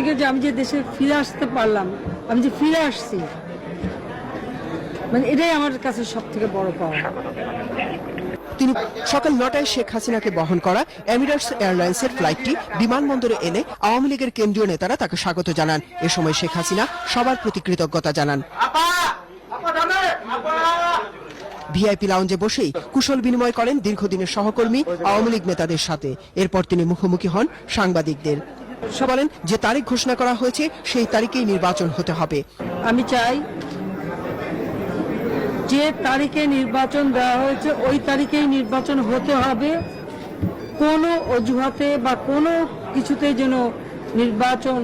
থেকে যে আমি যে দেশে ফিরে আসতে পারলাম আমি যে ফিরে আসছি মানে এটাই আমার কাছে সব থেকে বড় পাওয়া। তিনি সকাল নটায় শেখ হাসিনাকে বহন করা এমিরেটস এয়ারলাইন্সের ফ্লাইটটি বিমানবন্দরে এনে আওয়ামী লীগের কেন্দ্রীয় নেতারা তাকে স্বাগত জানান। এ সময় শেখ হাসিনা সবার প্রতি কৃতজ্ঞতা জানান। ভিআইপি লাউঞ্জে বসেই কুশল বিনিময় করেন দীর্ঘদিনের সহকর্মী আওয়ামী লীগ নেতাদের সাথে। এরপর তিনি মুখোমুখি হন সাংবাদিকদের। বলেন যে তারিখ ঘোষণা করা হয়েছে সেই তারিখেই নির্বাচন হতে হবে। আমি চাই যে তারিখে নির্বাচন দেওয়া হয়েছে ওই তারিখেই নির্বাচন হতে হবে। কোনো অজুহাতে বা কোনো কিছুতে যেন নির্বাচন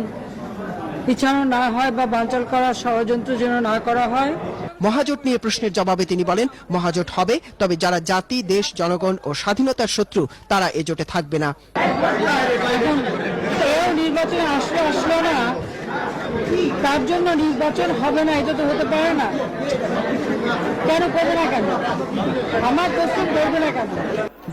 পিছানো না হয় বা বানচাল করার ষড়যন্ত্র যেন না করা হয়। মহাজোট নিয়ে প্রশ্নের জবাবে তিনি বলেন মহাজোট হবে তবে যারা জাতি দেশ জনগণ ও স্বাধীনতার শত্রু তারা এ জোটে থাকবে না। নির্বাচনে আসলো আসলো না তার জন্য নির্বাচন হবে না এটা তো হতে পারে না। কেন করবে না কেন? আমার প্রশ্ন করবে না কেন?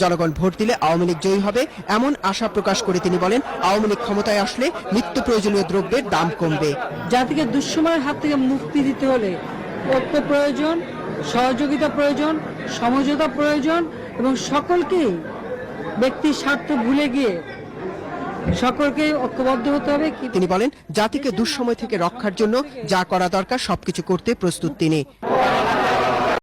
জনগণ ভোট দিলে আওয়ামী লীগ জয়ী হবে এমন আশা প্রকাশ করে তিনি বলেন আওয়ামী লীগ ক্ষমতায় আসলে নিত্য প্রয়োজনীয় দ্রব্যের দাম কমবে। জাতিকে দুঃসময়ের হাত থেকে মুক্তি দিতে হলে ঐক্য প্রয়োজন সহযোগিতা প্রয়োজন সমঝোতা প্রয়োজন এবং সকলকেই ব্যক্তির স্বার্থ ভুলে গিয়ে সকলকে ঐক্যবদ্ধ হতে হবে তিনি বলেন, জাতিকে দুঃসময় থেকে রক্ষার জন্য যা করা দরকার সবকিছু করতে প্রস্তুত তিনি।